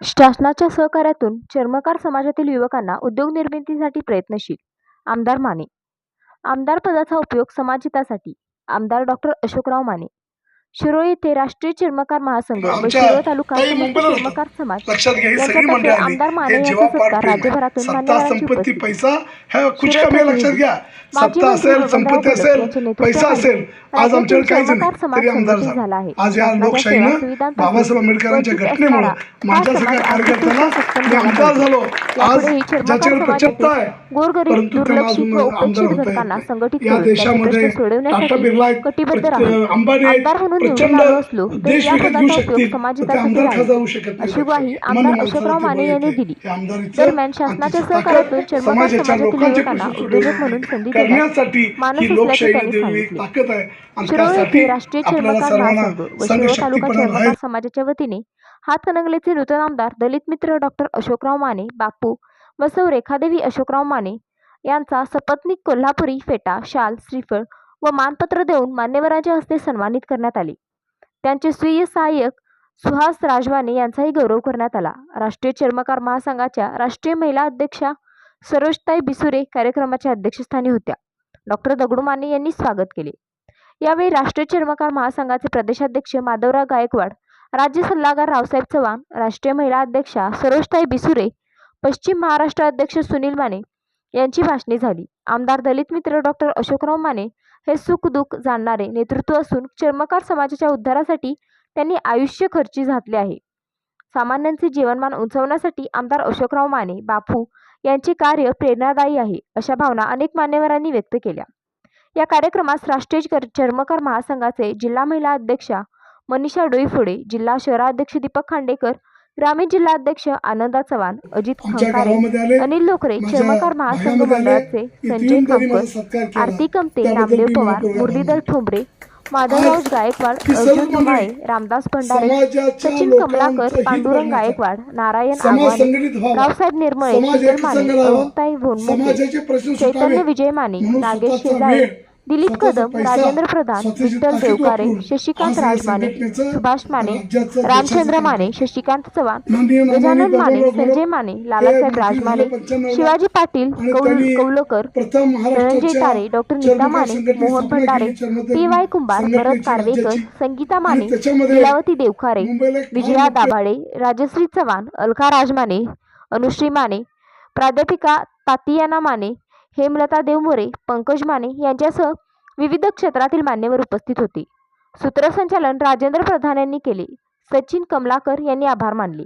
शासनाच्या सहकार्यातून चर्मकार समाजातील युवकांना उद्योग निर्मितीसाठी प्रयत्नशील आमदार माने. आमदार पदाचा उपयोग समाजहितासाठी आमदार डॉक्टर अशोकराव माने. शिरोळ येथे राष्ट्रीय चर्मकार महासंघ व शिरोळ तालुका समस्त चर्मकार समाज लक्षात घ्या ही सगळी यांच्यातर्फे मंडळी आली आमदार माने हे यांचा जेव्हा सत्कार पार राज्यभरातून सत्ता मान्यवरांची संपत्ती उपस्थिती. पैसा ह्या कुछ शिरोळ कमी प्रतिनिधी. लक्षात घ्या माजी सत्ता मंत्री असेल बबनराव संपत्ती असेल यांच्या नेतृत्वाखाली पैसा असेल आज राज्यातील आमच्याकडे काहीच चर्मकार नाही समाज तरी आमदार संघटित झाला आहे. झाला आज या शासनाच्या सेवा लोकशाहीनं सुविधांपासून बाबासाहेब आंबेडकरांच्या वंचित घटनेमुळे असणारा माझ्या हा सगळ्या समाज कार्यकर्त्यांना अतिशय सक्षम मी झाला आमदार आहे. झालो आज यापुढेही चर्मकार ज्याच्याकडे समाजातील पचत्ता आहे गोरगरीब परंतु त्यांना दुर्लक्षित अजून व आमदार उपेक्षित होता घटकांना येईल. संघटित या करून त्यांचे देशामध्ये प्रश्न सोडवण्यासाठी टाटा बिर्ला आहेत, कटिबद्ध प्रच- राहू अंबानी आहेत, आमदार म्हणून निवडून प्रचंड देश विकत घेऊ शकतील आमदार. खासदार होऊ शकत नाही. आमदार अशोकराव माने यांनी. दिली दरम्यान शासनाच्या सहकार्यातून समाजाच्या उद्योजक म्हणून संधी करण्यासाठी ही लोकशाही देवी. ताकद आहे आणि त्यासाठी राष्ट्रीय व शिरोळ तालुका समाजाच्या वतीने हातकणंगलेचे नूतन आमदार दलित मित्र डॉक्टर अशोकराव माने बापू व सौ रेखादेवी अशोकराव माने यांचा सपत्नीक कोल्हापुरी फेटा शाल श्रीफळ व मानपत्र देऊन मान्यवरांच्या हस्ते सन्मानित करण्यात आले. त्यांचे स्वीय सहाय्यक सुहास राजवाने यांचाही गौरव करण्यात आला. राष्ट्रीय चर्मकार महासंघाच्या राष्ट्रीय महिला अध्यक्षा सरोजताई बिसुरे कार्यक्रमाच्या अध्यक्षस्थानी होत्या. डॉक्टर दगडू माने यांनी स्वागत केले. यावेळी राष्ट्रीय चर्मकार महासंघाचे प्रदेशाध्यक्ष माधवराव गायकवाड राज्य सल्लागार रावसाहेब चव्हाण राष्ट्रीय महिला अध्यक्षा सरोजताई बिसुरे पश्चिम महाराष्ट्र अध्यक्ष सुनील माने यांची भाषणे झाली. आमदार दलित मित्र डॉक्टर अशोकराव माने हे सुखदुःख जाणणारे नेतृत्व असून चर्मकार समाजाच्या उद्धारासाठी त्यांनी आयुष्य खर्ची घातले आहे. सामान्यांचे जीवनमान उंचवण्यासाठी आमदार अशोकराव माने बापू यांचे कार्य प्रेरणादायी आहे अशा भावना अनेक मान्यवरांनी व्यक्त केल्या. या कार्यक्रमास राष्ट्रीय चर्मकार महासंघाचे जिल्हा महिला अध्यक्षा मनीषा डोईफोडे जिल्हा शहराध्यक्ष दीपक खांडेकर ग्रामीण जिल्हा अध्यक्ष आनंदा चव्हाण अजित खंकारे अनिल लोकरे चर्मकार महासंघ. मंडळाचे संजय खामकर. आरती कमते मी पवार मुरलीधर ठोंबरे माधवराव गायकवाड अर्जुन धुमाळे रामदास भंडारे सचिन कमलाकर पांडुरंग गायकवाड नारायण व्हावा रावसाहेब निर्मळे एक माने. अरुणताई भोनमुखे चैतन्य विजय माने नागेश शेजाळे दिलीप कदम राजेंद्र प्रधान विठ्ठल देवकारे शशिकांत राजमाने सुभाष माने रामचंद्र माने शशिकांत चव्हाण गजानन माने संजय माने लालासाहेब राजमाने 1995 ला Shivaji Patil Kaulkar Dhananjay Tare doctor Neeta Mane Mohan Bhandare P Y Kumbhar Bharat Karvekar. Sangeeta Mane Leelavati Devkhare Vijaya Dabhade Rajashree Chavan Alka Rajmane Anushree Mane प्राध्यापिका तातियाना माने हेमलता देवमोरे पंकज माने यांच्यासह विविध क्षेत्रातील मान्यवर उपस्थित होते. सूत्रसंचालन राजेंद्र प्रधान यांनी केले. सचिन कमलाकर यांनी आभार मानले.